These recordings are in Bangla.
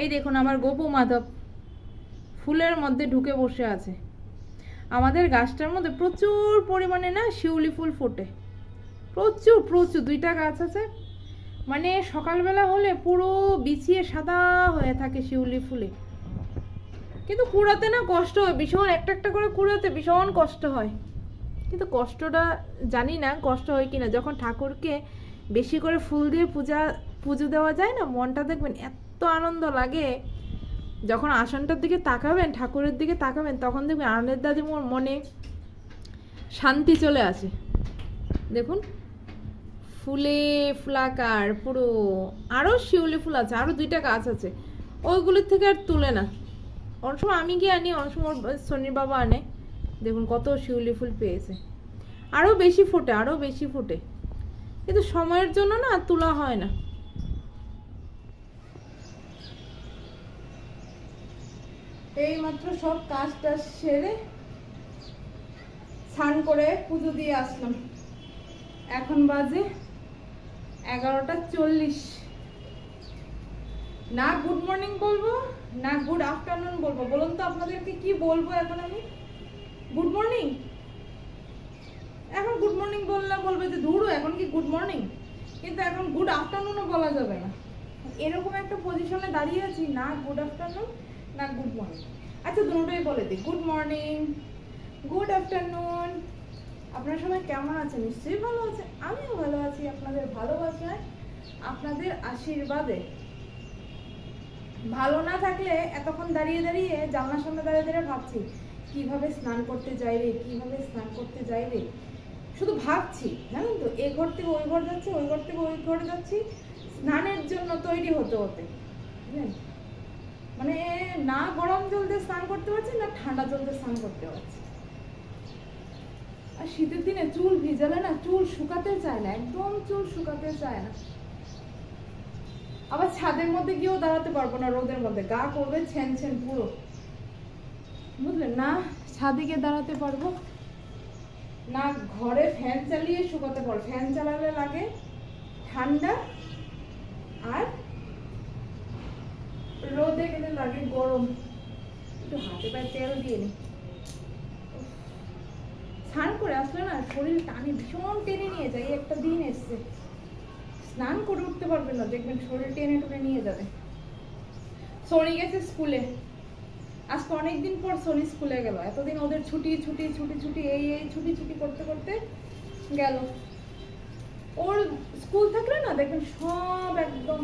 এই দেখুন, আমার গোপু মাধব ফুলের মধ্যে ঢুকে বসে আছে। আমাদের গাছটার মধ্যে প্রচুর পরিমাণে না শিউলি ফুল ফোটে। প্রচুর প্রচুর, দুইটা গাছ আছে। মানে সকালবেলা হলে পুরো বিছিয়ে সাদা হয়ে থাকে শিউলি ফুলে। কিন্তু কুড়াতে না কষ্ট হয়, ভীষণ, একটা একটা করে কুড়াতে ভীষণ কষ্ট হয়। কিন্তু কষ্টটা জানি না, কষ্ট হয় কিনা। যখন ঠাকুরকে বেশি করে ফুল দিয়ে পূজা, পুজো দেওয়া যায় না, মনটা দেখবেন এত আনন্দ লাগে। যখন আসনটার দিকে তাকাবেন, ঠাকুরের দিকে তাকাবেন, তখন দেখবেন আনন্দের দাদি মনে শান্তি চলে আসে। দেখুন, ফুলে ফুলাকার পুরো আরও শিউলি ফুল আছে আরও দুইটা গাছ আছে। ওইগুলোর থেকে আর তুলে না। অনেক সময় আমি গিয়ে আনি, অনেক সময় সনির বাবা আনে। দেখুন কত শিউলি ফুল পেয়েছে। আরও বেশি ফোটে আরও বেশি ফোটে। কিন্তু সময়ের জন্য না, তোলা হয় না। এই মাত্র সব কাজ টাজ সেরে স্নান করে পুজো দিয়ে আসলাম। এখন বাজে এগারোটা চল্লিশ। না গুড মর্নিং বলব, না গুড আফটারনুন বলব। বলুন তো আপনাদেরকে কি বলব এখন আমি? গুড মর্নিং এখন গুড মর্নিং বললে বলবে যে, ধুরু, এখন কি গুড মর্নিং কিন্তু এখন গুড আফটারনুনও বলা যাবে না। এরকম একটা পজিশনে দাঁড়িয়ে আছি, না গুড আফটারনুন না গুড মর্নিং আচ্ছা দুটোই বলে দিই। গুড মর্নিং গুড আফটারনুন আপনারা সবাই কেমন আছেন? নিশ্চয়ই ভালো আছে আমিও ভালো আছি আপনাদের ভালোবাসায়, আপনাদের আশীর্বাদে। ভালো না থাকলে এতক্ষণ দাঁড়িয়ে দাঁড়িয়ে জানলার সামনে দাঁড়িয়ে দাঁড়িয়ে ভাবছি, কীভাবে স্নান করতে যাই রে, কীভাবে স্নান করতে যাই রে? শুধু ভাবছি, জানেন তো, এ ঘর থেকে ওই ঘর যাচ্ছি, ওই ঘর থেকে ওই ঘর যাচ্ছি, স্নানের জন্য তৈরি হতে হতে। বুঝলেন? মানে না গরম জল দিয়ে স্নান করতে পারছি, না ঠান্ডা জল দিয়ে স্নান করতে পারছি। আর শীতের দিনে চুল ভিজালে না, চুল শুকাতে চায় না, একদম চুল শুকাতে চায় না। আবার ছাদের মধ্যে গিয়েও দাঁড়াতে পারব না রোদের মধ্যে, গা করবে ছেন ছেন পুরো। বুঝলেন না ছাদে গিয়ে দাঁড়াতে পারব, না ঘরে ফ্যান চালিয়ে শুকাতে পারব। ফ্যান চালালে লাগে ঠান্ডা আর রোদে গেলে লাগে গরম। একটু হাতে পায়ে তেল দিয়ে নি। স্নান করে আসলে না শরীর টানে ভীষণ টেনে নিয়ে যায় একটা দিন এসছে। স্নান করে উঠতে পারবেন না, দেখবেন শরীর টেনে টেনে নিয়ে যাবে। সোনি গেছে স্কুলে। আজকে অনেকদিন পর সোনি স্কুলে গেল। এতদিন ওদের ছুটি ছুটি ছুটি ছুটি, এই এই ছুটি ছুটি করতে করতে গেল। ওর স্কুল থাকলে না দেখবেন সব একদম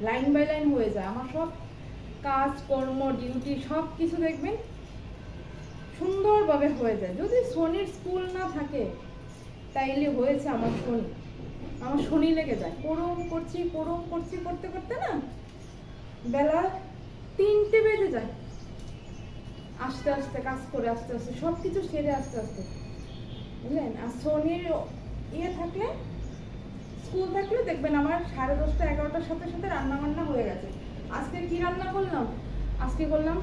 লাইন বাই লাইন হয়ে যায়। আমার সব কাজ, কর্ম, ডিউটি সব কিছু দেখবেন সুন্দরভাবে হয়ে যায়। যদি শনির স্কুল না থাকে, তাইলে হয়েছে আমার শনি। আমার শনি লেগে যায়। পরম করছি পরম করছি, করতে করতে না বেলা তিনটে বেজে যায়। আস্তে আস্তে কাজ করে, আস্তে আস্তে সব কিছু সেরে আস্তে আস্তে। বুঝলেন? আর শনির ইয়ে থাকলে স্কুল থাকলে দেখবেন আমার সাড়ে দশটা, এগারোটার সাথে সাথে রান্না বান্না হয়ে গেছে। আজকে কি রান্না করলাম? আজকে করলাম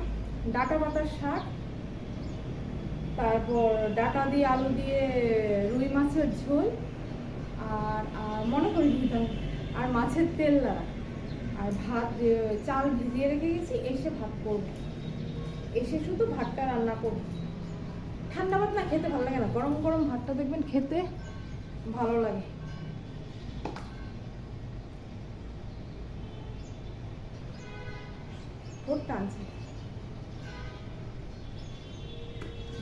ডাটা পাতার শাক, তারপর ডাটা দিয়ে আলু দিয়ে রুই মাছের ঝোল, আর মনে করি দিতাম আর মাছের তেল নাড়া আর ভাত চাল ভিজিয়ে রেখে গেছি, এসে ভাত করব। এসে শুধু ভাতটা রান্না করব। ঠান্ডা ভাত না খেতে ভালো লাগে না। গরম গরম ভাতটা দেখবেন খেতে ভালো লাগে। ঠোঁট টানছে।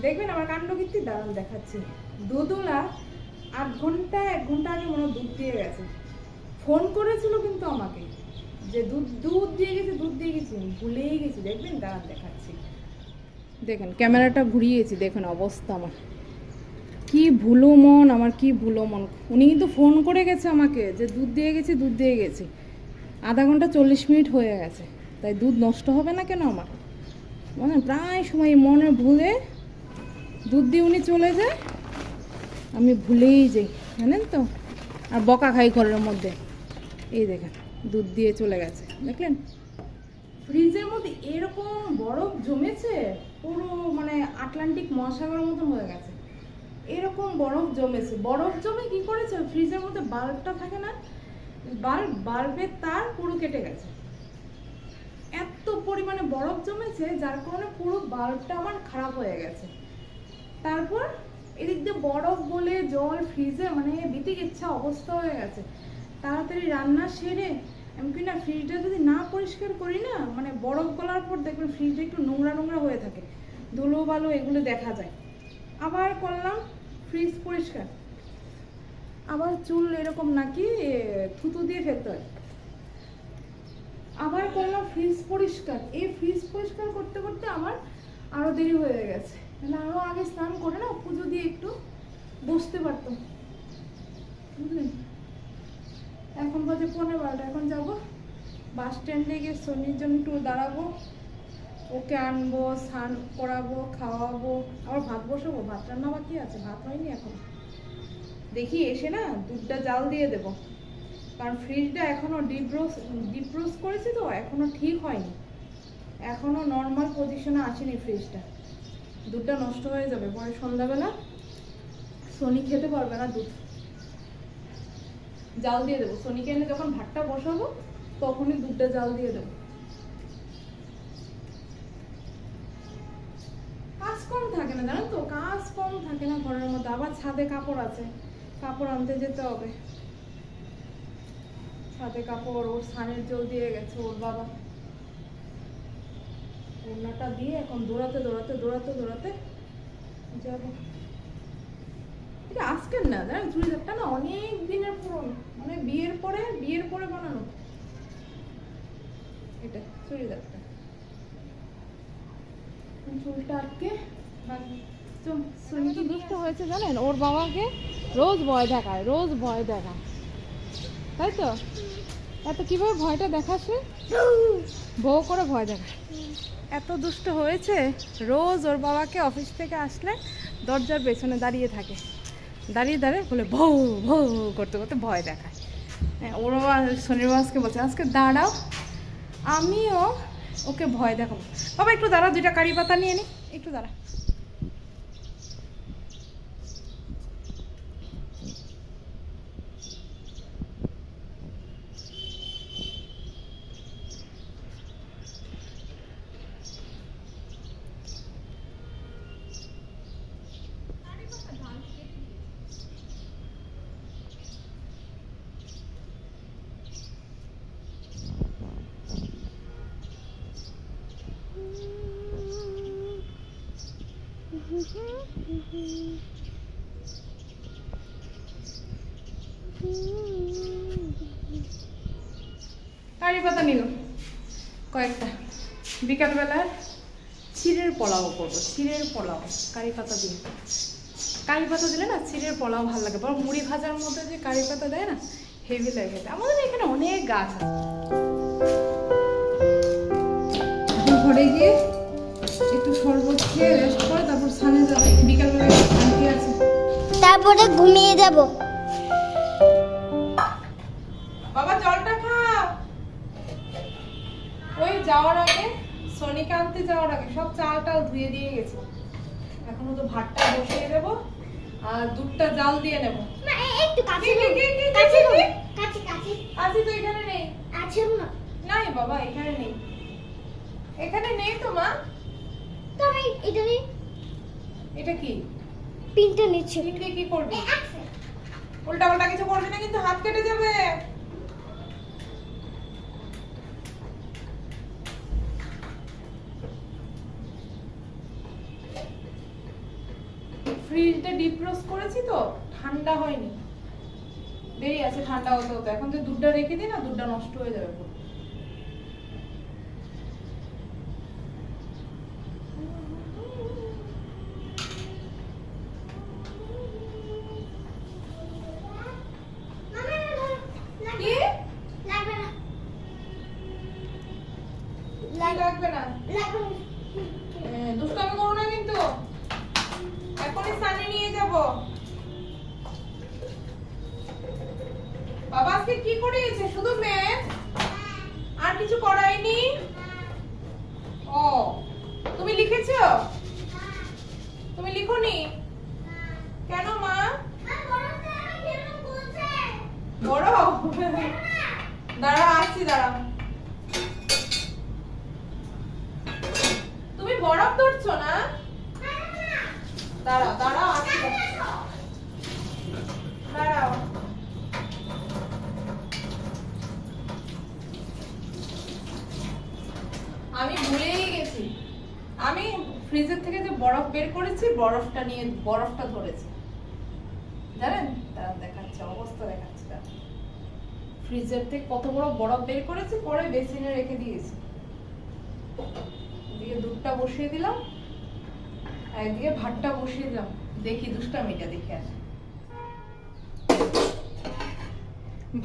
দেখবেন আমার কাণ্ড কীর্তি দারুণ দেখাচ্ছি। দুধওলা আধ ঘণ্টা এক ঘণ্টা আগে মনে দুধ দিয়ে গেছে। ফোন করেছিল কিন্তু আমাকে যে দুধ দুধ দিয়ে গেছে, দুধ দিয়ে গেছি ভুলেই গেছি। দেখবেন দাঁড়ান দেখাচ্ছি। দেখেন, ক্যামেরাটা ঘুরিয়েছি, দেখেন অবস্থা আমার। কি ভুলো মন, আমার কি ভুলো মন। উনি কিন্তু ফোন করে গেছে আমাকে যে দুধ দিয়ে গেছি, দুধ দিয়ে গেছি। আধা ঘণ্টা চল্লিশ মিনিট হয়ে গেছে। তাই দুধ নষ্ট হবে না কেন আমার? মানে প্রায় সময় মনে ভুলে দুধ দিয়ে উনি চলে যায়, আমি ভুলেই যাই, জানেন তো? আর বকা খাই ঘরের মধ্যে। এই দেখেন, দুধ দিয়ে চলে গেছে, দেখলেন? ফ্রিজের মধ্যে এরকম বরফ জমেছে, পুরো মানে আটলান্টিক মহাসাগরের মতন হয়ে গেছে। এরকম বরফ জমেছে। বরফ জমে কি করেছে? ফ্রিজের মধ্যে বাল্বটা থাকে না বাল্ব বাল্বের তার পুরো কেটে গেছে। এত পরিমাণে বরফ জমেছে, যার কারণে পুরো বাল্বটা আমার খারাপ হয়ে গেছে। তারপর এদিক দিয়ে বরফ বলে জল ফ্রিজে মানে বিতিক ইচ্ছা অবস্থা হয়ে গেছে। তাড়াতাড়ি রান্না সেরে এমনকি না ফ্রিজটা যদি না পরিষ্কার করি না মানে বরফ গলার পর দেখবেন ফ্রিজটা একটু নোংরা নোংরা হয়ে থাকে। ধুলো বালো এগুলো দেখা যায়। আবার করলাম ফ্রিজ পরিষ্কার। আবার চুল এরকম নাকি থুতু দিয়ে ফেলতে হয়। আবার করলাম ফ্রিজ পরিষ্কার? এই ফ্রিজ পরিষ্কার করতে করতে আমার আরও দেরি হয়ে গেছে। মানে আরও আগে স্নান করে না, পুজো দিয়ে একটু বসতে পারতাম। এখন বাজে পনেরো বারোটা, এখন যাব বাস স্ট্যান্ডে গিয়ে সোনির জন্য একটু দাঁড়াবো। ওকে আনব, স্নান করাবো, খাওয়াবো। আবার ভাত বসাবো? ভাত রান্না বাকি আছে? ভাত হয়নি এখন। দেখি এসে না দুধটা জাল দিয়ে দেবো। কারণ ফ্রিজটা এখনও ডিপ্রোস ডিপ্রোস করেছে তো, এখনও ঠিক হয়নি। এখনও নর্মাল পজিশনে আসেনি ফ্রিজটা দুধটা নষ্ট হয়ে যাবে, পরে সন্ধ্যাবেলা সোনি খেতে পারবে না দুধ। জাল দিয়ে দেবো। সোনিকে এনে যখন ভাতটা বসাবো, তখনই দুধটা জাল দিয়ে দেবো। কাজ কম থাকে না, জানো তো? কাজ কম থাকে না ঘরের মধ্যে। আবার ছাদে কাপড় আছে। কাপড় আনতে যেতে হবে। ছাদে কাপড়, ওর সানের জল দিয়ে গেছে, ওর বাবা। ওড়নাটা দিয়ে এখন দৌড়াতে দৌড়াতে দৌড়াতে দৌড়াতে যাব। এটা আজকের না জানেন চুড়িদারটা না অনেক দিনের পুরনো। মানে বিয়ের পরে বিয়ের পরে বানানো। এটা, চুড়িদারটা। চুলটা আটকে কি দুষ্ট হয়েছে জানেন, ওর বাবাকে রোজ ভয় দেখায়, রোজ ভয় দেখায়। তাই তো? এত কীভাবে ভয়টা দেখাচ্ছে? বউ করে ভয় দেখায়। এত দুষ্ট হয়েছে রোজ ওর বাবাকে অফিস থেকে আসলে দরজার পেছনে দাঁড়িয়ে থাকে। দাঁড়িয়ে দাঁড়িয়ে বলে ভৌ ভৌ করতে করতে ভয় দেখায়। হ্যাঁ, ওর বাবা শনিবার আজকে বলছে আজকে দাঁড়াও আমিও ওকে ভয় দেখাবো। বাবা একটু দাঁড়া দুইটা কারি পাতা নিয়ে নি একটু দাঁড়া কারি পাতা নিল কয়েকটা। বিকালবেলার চিড়ের পোলাও করব চিড়ের পোলাও, কারি পাতা দিয়ে। কারি পাতা দিলে না চিড়ের পোলাও ভালো লাগে বড় মুড়ি ভাজার মধ্যে যে কারি পাতা দেয় না হেভি লাগে আমাদের এখানে অনেক গাছ আছে। ঘরে গিয়ে একটু শরবত খেয়ে রেস্ট করে, তারপর স্নানে যাবে। বিকালবেলা আছে? তারপরে ঘুমিয়ে যাব। যাওয়ার আগে সোনিকে আনতে যাওয়ার আগে সব চাল টাল ধুয়ে দিয়ে গেছে। এখনও তো ভাতটা বসিয়ে দেব আর দুধটা জাল দিয়ে নেব। একটু কাছে কাছে? কাছে কাছে। আজি তো এখানে নেই। আছে না নাই বাবা এখানে নেই। এখানে নেই তো মা। এটা কি? পিনটা নিচ্ছে। কি করবি? উল্টা পাল্টা কিছু করবি না কিন্তু হাত কেটে যাবে। ফ্রিজটা ডিপ রোস্ট করেছি তো, ঠান্ডা হয়নি। দেরি আছে, ঠান্ডা হতে হতো। এখন যে দুধটা রেখে দিই না, দুধটা নষ্ট হয়ে যাবে পুরো। কি লাগবে না কি লাগবে না লাগবে না এ, দুষ্টামি করো না কিন্তু এখনই স্নানে নিয়ে যাব। বাবা, আজকে কি করিয়েছে? শুধু ম্যাথ আর কিছু করায়নি? ও, তুমি লিখেছো? তুমি লিখোনি? কেন মা? বড়? দাঁড়া আসছি দাঁড়া তুমি বরফ ধরছো না? আমি ভুলেই গেছি। আমি ফ্রিজের থেকে যে বরফ বের করেছি, বরফটা নিয়ে, বরফটা ধরেছি। জানেন? দাঁড়ান, দেখাচ্ছে, অবস্থা দেখাচ্ছে। ফ্রিজের থেকে কত বড় বরফ বের করেছি, পরে বেসিনে রেখে দিয়েছি। এদিকে দুধটা বসিয়ে দিলাম। একদিকে ভাতটা বসিয়ে দিলাম। দেখি দুষ্টামিটা, দেখে আসি।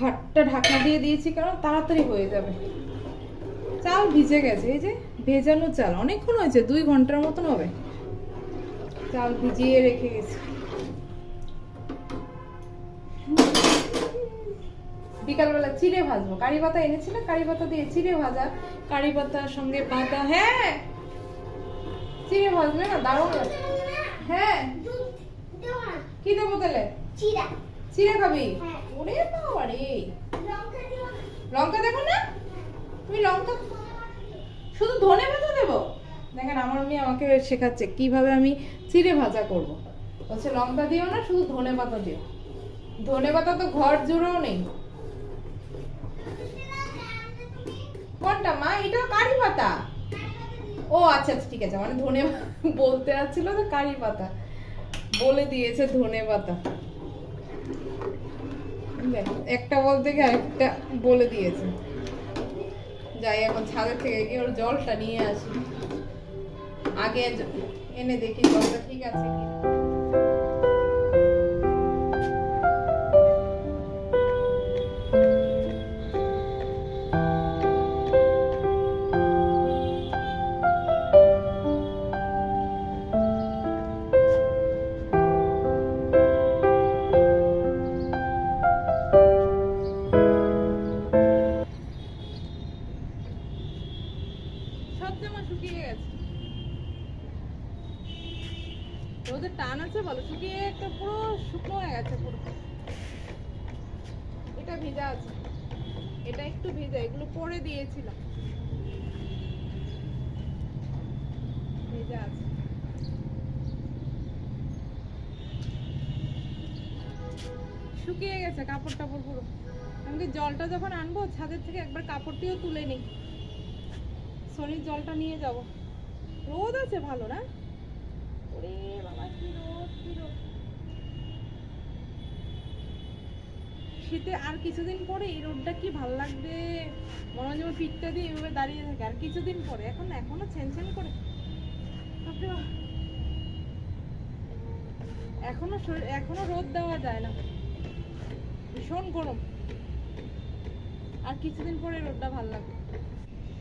ভাতটা ঢাকনা দিয়ে দিয়েছি, কারণ তাড়াতাড়ি হয়ে যাবে। চাল ভিজে গেছে, এই যে ভেজানো চাল। অনেকক্ষণ হয়েছে, দুই ঘণ্টার মতন হবে। চাল ভিজিয়ে রেখে গেছি। বিকালবেলা চিড়ে ভাজবো। কারি পাতা এনেছিল, কারি পাতা দিয়ে চিড়ে ভাজা, কারি পাতার সঙ্গে পাতা হ্যাঁ! চিড়ে ভাজলে না? দারুণ হ্যাঁ। কি দেবো তাহলে? চিড়ে খাবি। ওরে বাবা রে লঙ্কা দেখো না? তুমি লঙ্কা শুধু ধনে পাতা দেবো? দেখেন, আমার মেয়ে আমাকে শেখাচ্ছে কীভাবে আমি চিড়ে ভাজা করব। বলছে, লঙ্কা দিও না, শুধু ধনে পাতা দিও। ধনে পাতা তো ঘর জুড়েও নেই। কোনটা, মা? এটা কারি পাতা। ও আচ্ছা আচ্ছা ঠিক আছে। মানে ধনে বলতে আসছিল তো কারি পাতা। বলে দিয়েছে ধনে পাতা। একটা বলতে গিয়ে আরেকটা বলে দিয়েছে। যাই, এখন ছাদের থেকে গিয়ে ওর জলটা নিয়ে আসি। আগে এনে দেখি জলটা ঠিক আছে কি বলো শুকিয়ে একটা পুরো শুকনো হয়ে গেছে পুরো। এটা ভেজা আছে। এটা একটু ভেজা, এগুলো পরে দিয়েছিলাম। শুকিয়ে গেছে কাপড় টাপড় পুরো। আমি জলটা যখন আনব, ছাদের থেকে একবার কাপড়টিও তুলে নিই। শনির জলটা নিয়ে যাব। রোদ আছে ভালো, না? ওরে বাবা কি রোদ শীতে আর কিছুদিন পরে এই রোদটা কি ভালো লাগবে? মনে হয় যেমন পিঠটা দিয়ে এভাবে দাঁড়িয়ে থাকে। আর কিছুদিন পরে, এখন এখনও ছেন করে। এখনও এখনও রোদ দেওয়া যায় না। ভীষণ গরম। আর কিছুদিন পরে রোদটা ভালো লাগবে।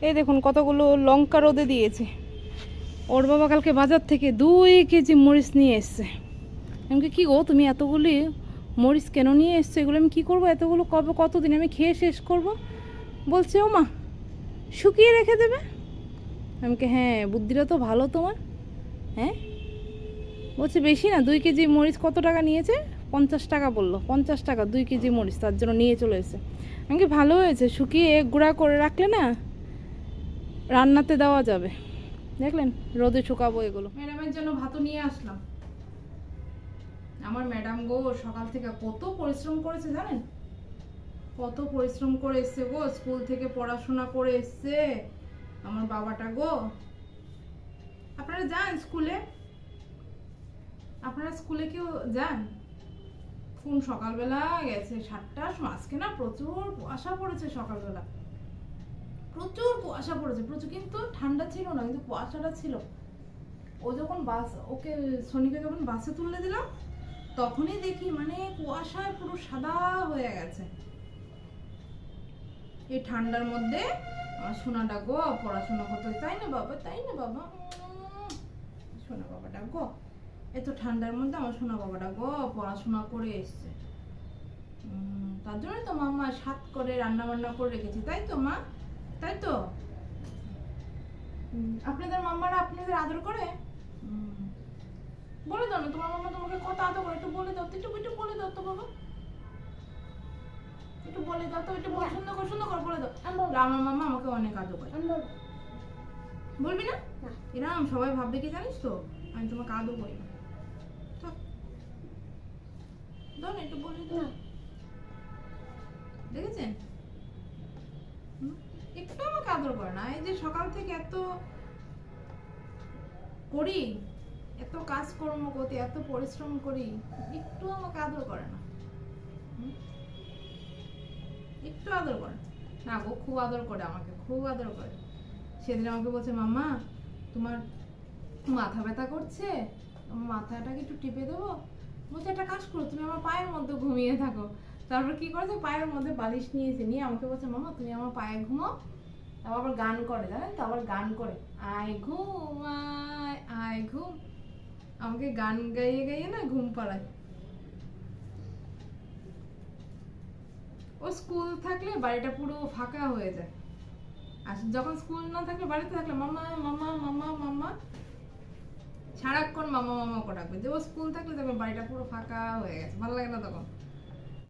এই দেখুন, কতগুলো লঙ্কা রোদে দিয়েছে। ওর বাবা কালকে বাজার থেকে দুই কেজি মরিচ নিয়ে এসছে। আমাকে কি গো, তুমি এতগুলি মরিচ কেন নিয়ে এসছো? এগুলো আমি কি করব? এতগুলো কবে, কতদিন আমি খেয়ে শেষ করব? বলছে ও মা শুকিয়ে রেখে দেবে? আমাকে হ্যাঁ বুদ্ধিটা তো ভালো তোমার হ্যাঁ? বলছে, বেশি না, দুই কেজি মরিচ কত টাকা নিয়েছে? পঞ্চাশ টাকা বলল, পঞ্চাশ টাকা, দুই কেজি মরিচ, তার জন্য নিয়ে চলে এসেছে। আমাকে ভালো হয়েছে, শুকিয়ে গুঁড়া করে রাখলে না রান্নাতে দেওয়া যাবে। দেখলেন? রোদে শুকাবো এগুলো। ম্যাডামের জন্য ভাতও নিয়ে আসলাম। আমার ম্যাডাম গো, সকাল থেকে কত পরিশ্রম করেছে জানেন? কত পরিশ্রম করে এসছে গো, স্কুল থেকে পড়াশোনা করে এসছে। আমার বাবাটা গো, আপনারা যান স্কুলে? আপনারা স্কুলে কেউ যান? কোন সকালবেলা গেছে সাতটা আজকে না প্রচুর কুয়াশা পড়েছে সকালবেলা। প্রচুর কুয়াশা পড়েছে, প্রচুর, কিন্তু ঠান্ডা ছিল না, কিন্তু কুয়াশাটা ছিল। ও যখন বাস, ওকে শনিকে যখন বাসে তুলে দিলাম, তখনই দেখি মানে কুয়াশায় পুরো সাদা হয়ে গেছে। এই ঠান্ডার মধ্যে আমার সোনাটা গো, পড়াশোনা করতে তাই না বাবা? তাই না বাবা? সোনা বাবাটা গো এত ঠান্ডার মধ্যে আমার সোনা বাবাটা গো, পড়াশোনা করে এসছে। তার জন্য তো মাম্মা সাত করে রান্না বান্না করে রেখেছি, তাই তো মা? তাই তো? আপনাদের মাম্মারা আপনাদের আদর করে? বলে দাও না তোমার মাম্মা তোমাকে কত আদর করে? একটু বলে দাও একটু একটু বলে দাও তো বাবা। একটু বলে দাও তো একটু সুন্দর করে সুন্দর করে বলে দাও। আমার মাম্মা আমাকে অনেক আদর করে। আমি বলবি। না? এরম সবাই ভাববে কি জানিস তো? আমি তোমাকে আদৌ করি না। একটু বলে দাও। সকাল থেকে এত করি, এত কাজকর্ম করতে, এত পরিশ্রম করি, একটু আমাকে আদর করে না। একটু আদর করে। না গো, খুব আদর করে আমাকে, খুব আদর করে। সেদিন আমাকে বলছে, মামা, তোমার মাথা ব্যথা করছে মাথাটাকে একটু টিপে দেবো? বলছে, একটা কাজ করো, তুমি আমার পায়ের মধ্যে ঘুমিয়ে থাকো। তারপর কি করেছে? পায়ের মধ্যে বালিশ নিয়েছে নিয়ে আমাকে বলছে, মামা, তুমি আমার পায়ে ঘুমাও তারপর আবার গান করে, জানেন তো? আবার গান করে। আয় ঘুম আয় আয় ঘুম। আমাকে গান গাইয়ে গাইয়ে না ঘুম পাড়ায়। ও স্কুল থাকলে বাড়িটা পুরো ফাঁকা হয়ে যায়। আর যখন স্কুল না থাকলে বাড়িতে থাকলে মামা মামা মামা মামা। সারাক্ষণ মামা মামা করে ডাকবে যে ও স্কুল থাকলে দেখবে বাড়িটা পুরো ফাঁকা হয়ে গেছে। ভালো লাগে না তখন?